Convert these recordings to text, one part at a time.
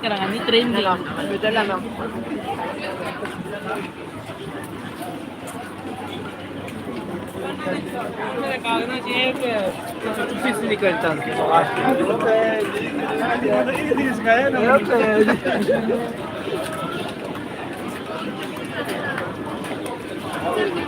Kailangan ni trending. Dito lang ako. किसी निकलता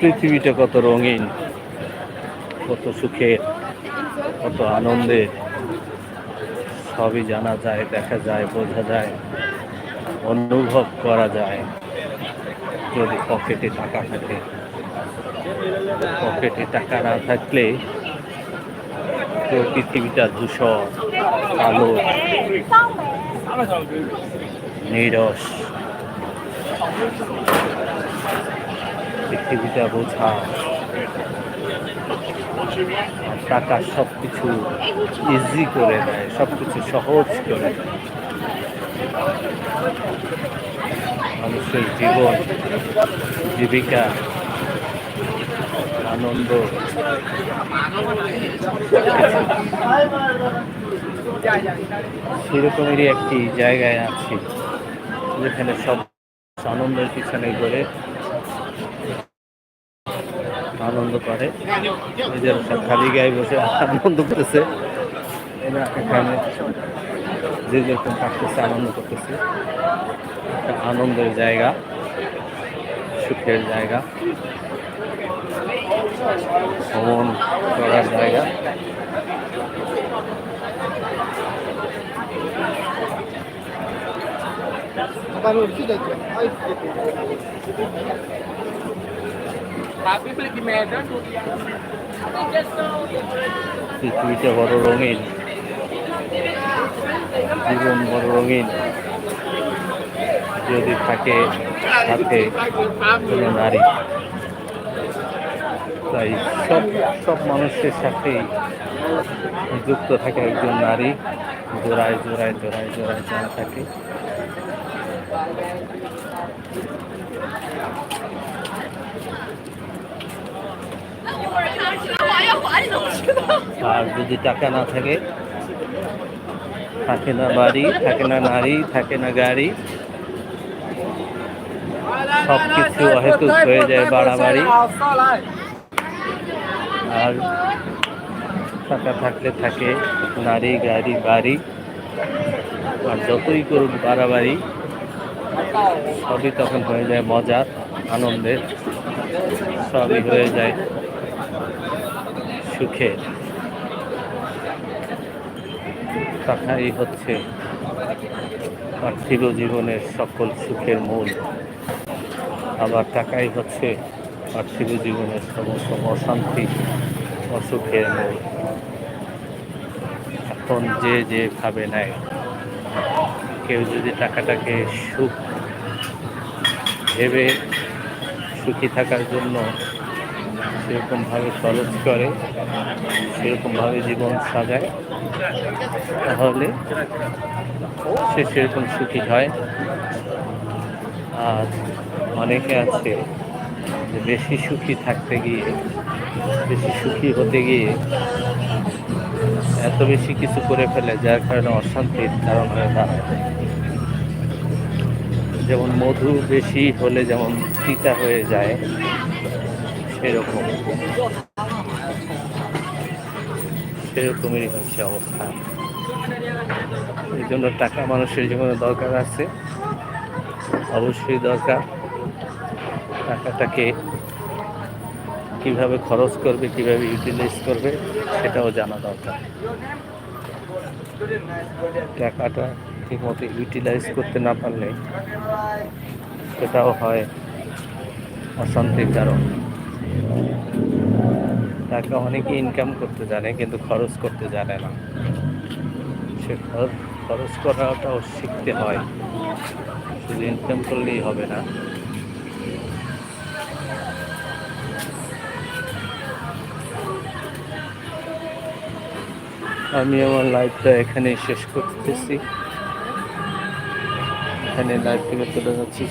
পৃথিবীটা কত রঙিন, কত সুখের, কত আনন্দের সবই জানা যায়, দেখা যায়, বোঝা যায়, অনুভব করা যায়। যদি পকেটে টাকা থাকে, পকেটে টাকা না থাকলে তো পৃথিবীটা ধূসর। কালো নিরস। পৃথিবীটা বোঝা। টাকা সব কিছু ইজি করে দেয় সব কিছু সহজ করে মানুষের জীবন, জীবিকা, আনন্দ সেরকমেরই একটি জায়গায় আছি, যেখানে সব আনন্দের পিছনে ঘুরে আনন্দ করে। নিজের খালি গায়ে বসে আনন্দ করতেছে। এখানে যে যেরকম থাকতেছে, আনন্দ করতেছে। একটা আনন্দের জায়গা, সুখের জায়গা, ভ্রমণ করার জায়গা। পৃথিবীটা বড় রঙিন, জীবন বড় রঙিন। যদি থাকে হাতে কোনো নারী। তাই সব সব মানুষের সাথেই যুক্ত থাকে একজন নারী। জোড়ায় জোড়ায় জোড়ায় জোড়ায় জোড়া থাকে। আর যদি টাকা না থাকে থাকে না বাড়ি, থাকে না নারী, থাকে না গাড়ি সব কিছু অহেতুক হয়ে যায় বাড়াবাড়ি। আর টাকা থাকলে থাকে, নারী, গাড়ি, বাড়ি, আর যতই করুক বাড়াবাড়ি। সবই তখন হয়ে যায় মজার আনন্দের, সবই হয়ে যায় সুখের টাকাই হচ্ছে পার্থিব জীবনের সকল সুখের মূল। আবার টাকাই হচ্ছে পার্থিব জীবনের সমস্ত অশান্তি, অসুখের মূল। এখন যে যে ভাবে নেয় কেউ যদি টাকাটাকে সুখ ভেবে সুখী থাকার জন্য সেরকমভাবে খরচ করে, সেরকমভাবে জীবন সাজায়, তাহলে সে সেরকম সুখী হয়। আর অনেকে আছে বেশি সুখী থাকতে গিয়ে, বেশি সুখী হতে গিয়ে এত বেশি কিছু করে ফেলে, যার কারণে অশান্তির কারণ হয়ে দাঁড়ায়। যেমন মধু বেশি হলে যেমন তিতা হয়ে যায়, সেরকম। সেরকমেরই হচ্ছে অবস্থা। এই জন্য টাকা মানুষের জীবনে দরকার আছে। অবশ্যই দরকার। টাকাটাকে কীভাবে খরচ করবে, কীভাবে ইউটিলাইজ করবে সেটাও জানা দরকার। টাকাটা ঠিকমতো ইউটিলাইজ করতে না পারলে সেটাও হয় অশান্তির কারণ। টাকা অনেকে ইনকাম করতে জানে কিন্তু খরচ করতে জানে না। সে খর- খরচ করাটাও শিখতে হয়। শুধু ইনকাম করলেই হবে না। আমি আমার লাইফটা এখানে শেষ করতেছি এখানে লাইফ থেকে চলে যাচ্ছি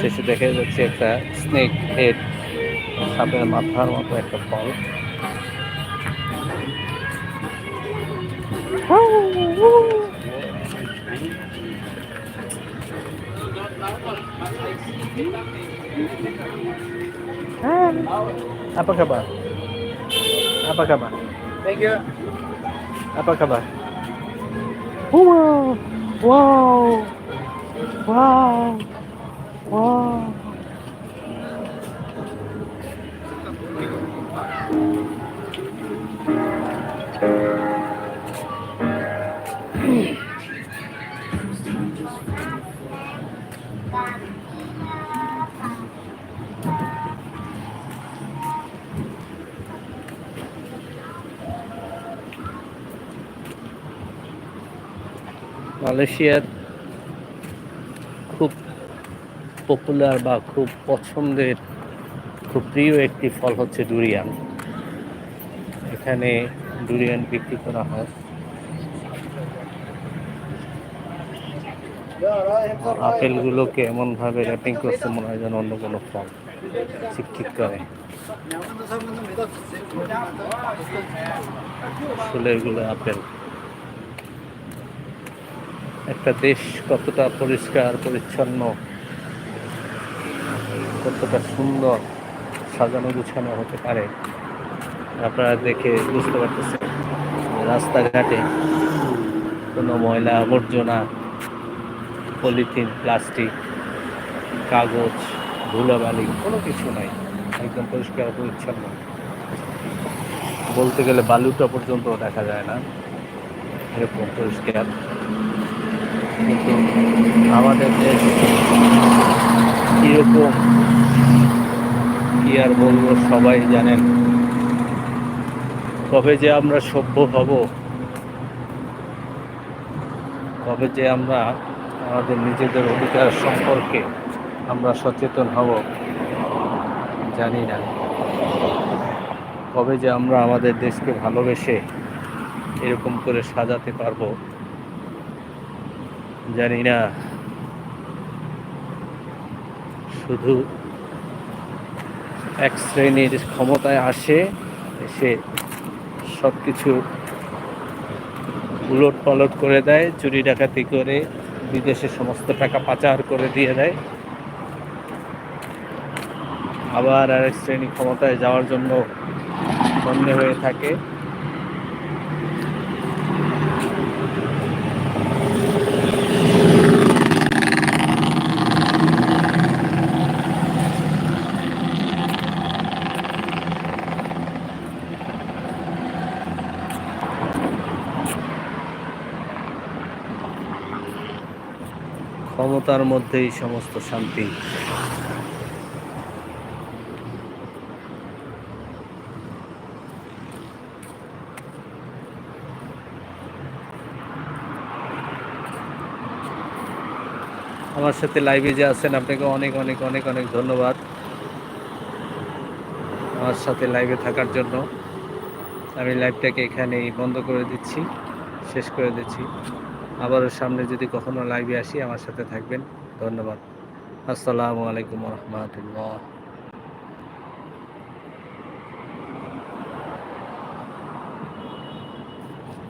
শেষে দেখা যাচ্ছে একটা স্নেক হেড সাপের মাথার মতো একটা ফল Apa kabar? Apa kabar? Thank you. Dá pra acabar. Uau! Uau! Uau! Uau! মালয়েশিয়ার খুব পপুলার বা খুব পছন্দের, খুব প্রিয় একটি ফল হচ্ছে ডুরিয়ান এখানে ডুরিয়ান বিক্রি করা হয়। আপেলগুলোকে এমনভাবে র্যাপিং করছে মনে হয় যেন অন্য কোনো ফল। চিকচিক করে। ফুলেরগুলো আপেল। একটা দেশ কতটা পরিষ্কার, পরিচ্ছন্ন, কতটা সুন্দর সাজানো গুছানো হতে পারে, আপনারা দেখে বুঝতে পারতেছেন। রাস্তাঘাটে কোনো ময়লা আবর্জনা, পলিথিন, প্লাস্টিক, কাগজ, ধুলাবালি, কোনো কিছু নাই, একদম পরিষ্কার পরিচ্ছন্ন। বলতে গেলে বালুটা পর্যন্ত দেখা যায় না, এরকম পরিষ্কার। কিন্তু আমাদের দেশ কীরকম? কী আর বলব, সবাই জানেন। কবে যে আমরা সভ্য হব, কবে যে আমরা আমাদের নিজেদের অধিকার সম্পর্কে আমরা সচেতন হব, জানি না। কবে যে আমরা আমাদের দেশকে ভালোবেসে এরকম করে সাজাতে পারব জানি না শুধু এক শ্রেণির ক্ষমতায় আসে, এসে সব কিছু উলট পালট করে দেয়, চুরি ডাকাতি করে, বিদেশে সমস্ত টাকা পাচার করে দিয়ে দেয়। আবার আরেক শ্রেণি ক্ষমতায় যাওয়ার জন্য ধন্য হয়ে থাকে। ক্ষমতার মধ্যেই সমস্ত শান্তি। আমার সাথে লাইভে যে আছেন, আপনাকে অনেক অনেক অনেক অনেক ধন্যবাদ। আমার সাথে লাইভে থাকার জন্য আমি লাইভটাকে এখানেই বন্ধ করে দিচ্ছি, শেষ করে দিচ্ছি। আবারও সামনে যদি কখনো লাইভে আসি আমার সাথে থাকবেন। ধন্যবাদ। আসসালামু আলাইকুম রহমতুল্লাহ।